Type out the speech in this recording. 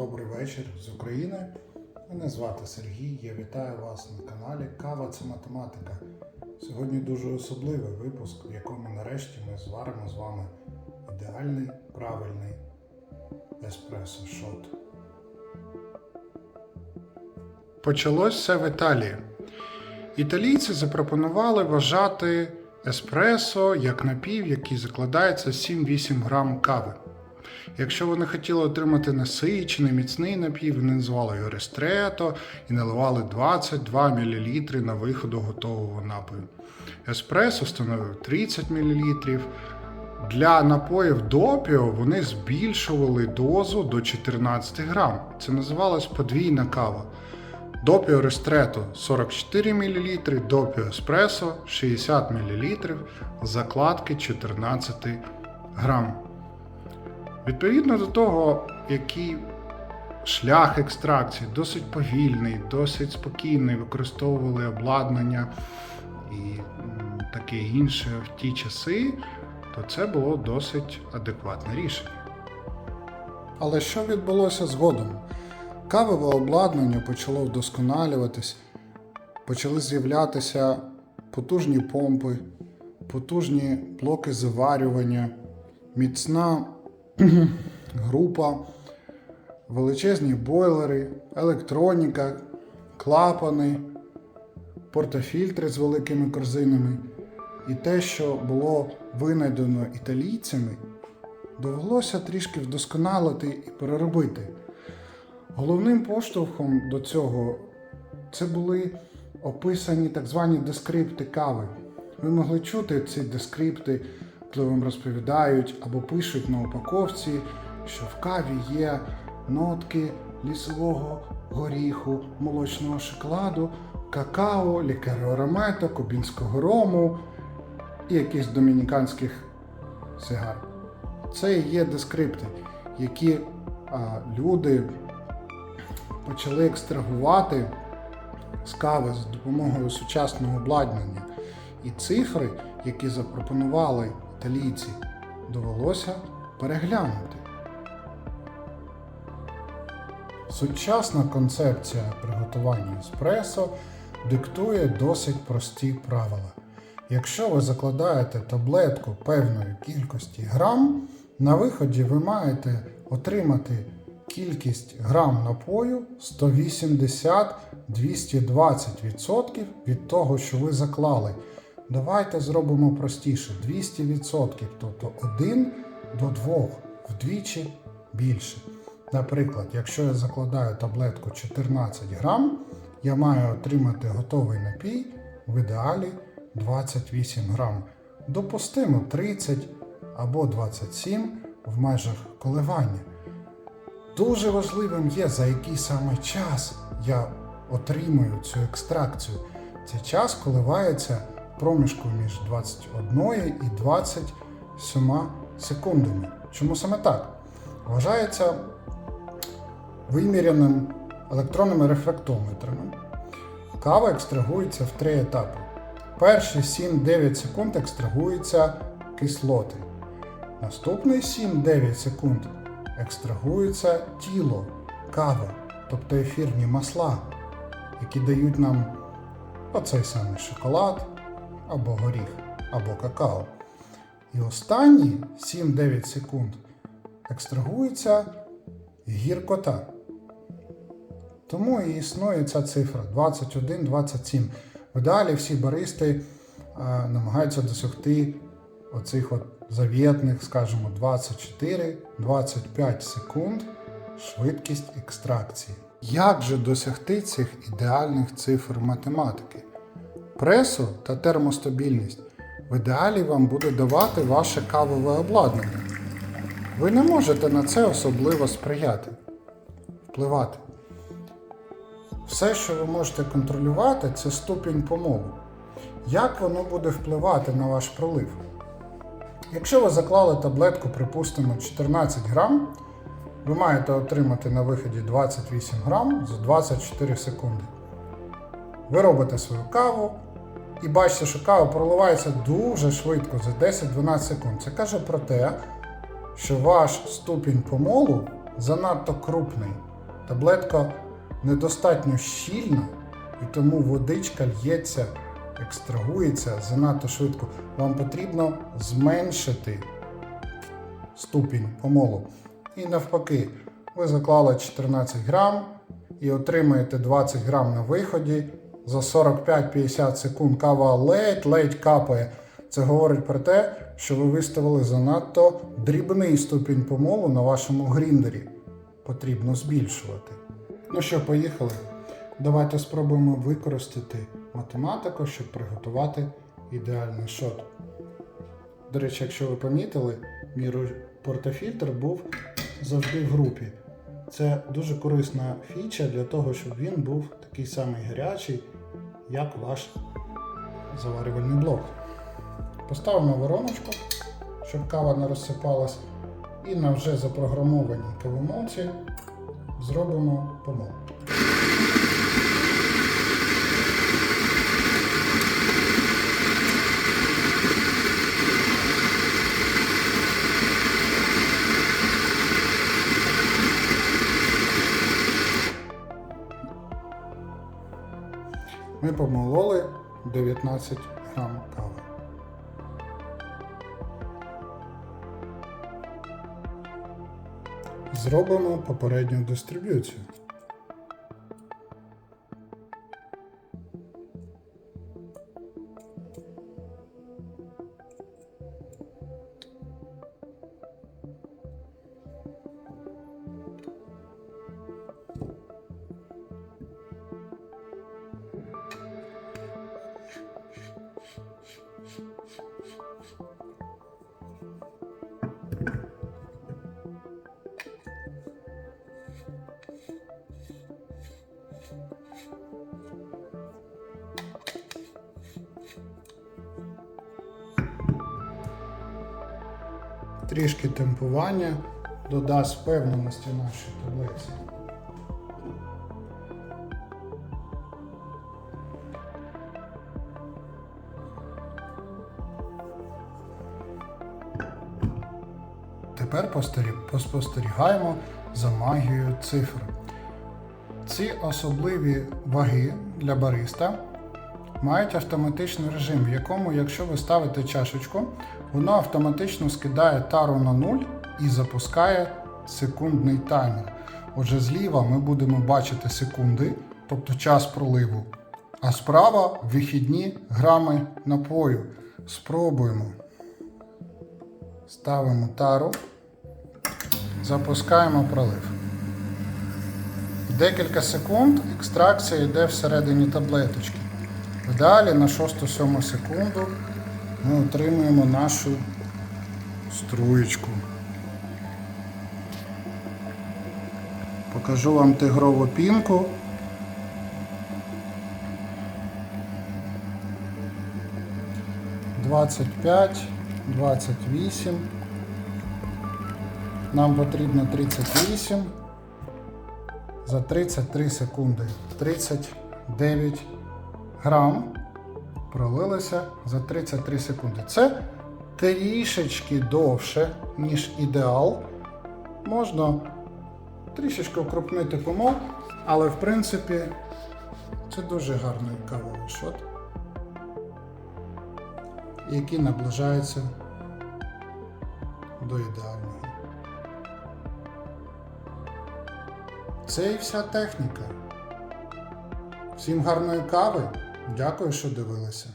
добрий вечір з України. Мене звати Сергій. Я вітаю вас на каналі Кава це математика. Сьогодні дуже особливий випуск, в якому нарешті ми зваримо з вами ідеальний правильний еспресо шот. Почалось все в Італії. Італійці запропонували вважати еспресо як напів, який закладається 7-8 грам кави. Якщо вони хотіли отримати насичений, міцний напій, вони називали його рестрето і наливали 22 мл на виходу готового напою. Еспресо становив 30 мл. Для напоїв допіо вони збільшували дозу до 14 грам. Це називалось подвійна кава. Допіо рестрето 44 мл, допіо еспресо 60 мл, закладки 14 грам. Відповідно до того, який шлях екстракції досить повільний, досить спокійний, використовували обладнання і таке інше в ті часи, то це було досить адекватне рішення. Але що відбулося згодом? Кавове обладнання почало вдосконалюватись, почали з'являтися потужні помпи, потужні блоки заварювання, міцна група, величезні бойлери, електроніка, клапани, портофільтри з великими корзинами. І те, що було винайдено італійцями, довелося трішки вдосконалити і переробити. Головним поштовхом до цього це були описані так звані дескрипти кави. Ви могли чути ці дескрипти, коли вам розповідають або пишуть на упаковці, що в каві є нотки лісового горіху, молочного шоколаду, какао, лікеру аромето, кубінського рому і якихось домініканських сигар. Це є дескрипти, які а, люди почали екстрагувати з кави за допомогою сучасного обладнання. І цифри, які запропонували італійці, довелося переглянути. Сучасна концепція приготування еспресо диктує досить прості правила. Якщо ви закладаєте таблетку певної кількості грам, на виході ви маєте отримати кількість грам напою 180-220% від того, що ви заклали. Давайте зробимо простіше 200%, тобто 1 до 2, вдвічі більше. Наприклад, якщо я закладаю таблетку 14 грам, я маю отримати готовий напій в ідеалі 28 грам. Допустимо 30 або 27 в межах коливання. Дуже важливим є, за який саме час я отримую цю екстракцію. Цей час коливається проміжку між 21 і 27 секундами. Чому саме так? Вважається виміряним електронними рефрактометрами. Кава екстрагується в три етапи. Перші 7-9 секунд екстрагуються кислоти. Наступний 7-9 секунд екстрагується тіло кави, тобто ефірні масла, які дають нам оцей самий шоколад, або горіх, або какао. І останні 7-9 секунд екстрагується гіркота. Тому і існує ця цифра 21-27. В всі баристи а, намагаються досягти оцих от завітних, скажімо, 24-25 секунд швидкість екстракції. Як же досягти цих ідеальних цифр математики? Пресо та термостабільність в ідеалі вам буде давати ваше кавове обладнання. Ви не можете на це особливо сприяти, впливати. Все, що ви можете контролювати, це ступінь помолу. Як воно буде впливати на ваш пролив? Якщо ви заклали таблетку, припустимо, 14 грам, ви маєте отримати на виході 28 грам за 24 секунди. Ви робите свою каву і бачите, що кава проливається дуже швидко за 10-12 секунд. Це каже про те, що ваш ступінь помолу занадто крупний. Таблетка недостатньо щільна, і тому водичка л'ється, екстрагується занадто швидко. Вам потрібно зменшити ступінь помолу. І навпаки, ви заклали 14 грам і отримаєте 20 грам на виході. За 45-50 секунд кава ледь-ледь капає. Це говорить про те, що ви виставили занадто дрібний ступінь помолу на вашому гріндері. Потрібно збільшувати. Ну що, поїхали. Давайте спробуємо використати математику, щоб приготувати ідеальний шот. До речі, якщо ви помітили, мій портофільтр був завжди в групі. Це дуже корисна фіча для того, щоб він був такий самий гарячий, як ваш заварювальний блок. Поставимо вороночку, щоб кава не розсипалась, і на вже запрограмованій кавомолці зробимо помол. Ми помололи 19 грам кави. Зробимо попередню дистриб'юцію. Трішки темпування додасть впевненості нашій таблиці. Тепер поспостерігаємо за магією цифр. Ці особливі ваги для бариста мають автоматичний режим, в якому, якщо ви ставите чашечку, воно автоматично скидає тару на нуль і запускає секундний таймер. Отже, зліва ми будемо бачити секунди, тобто час проливу. А справа вихідні грами напою. Спробуємо. Ставимо тару, запускаємо пролив. Декілька секунд екстракція йде всередині таблеточки. Далі на 6-7 секунду ми отримуємо нашу струєчку. Покажу вам тигрову пінку. Двадцять п'ять, двадцять вісім. Нам потрібно 38 за 33 секунди. 39 грам пролилося за 33 секунди. Це трішечки довше, ніж ідеал. Можна трішечки укрупнити помол, але в принципі це дуже гарний кавовий шот, який наближається до ідеального. Це і вся техніка. Всім гарної кави. Дякую, що дивилися.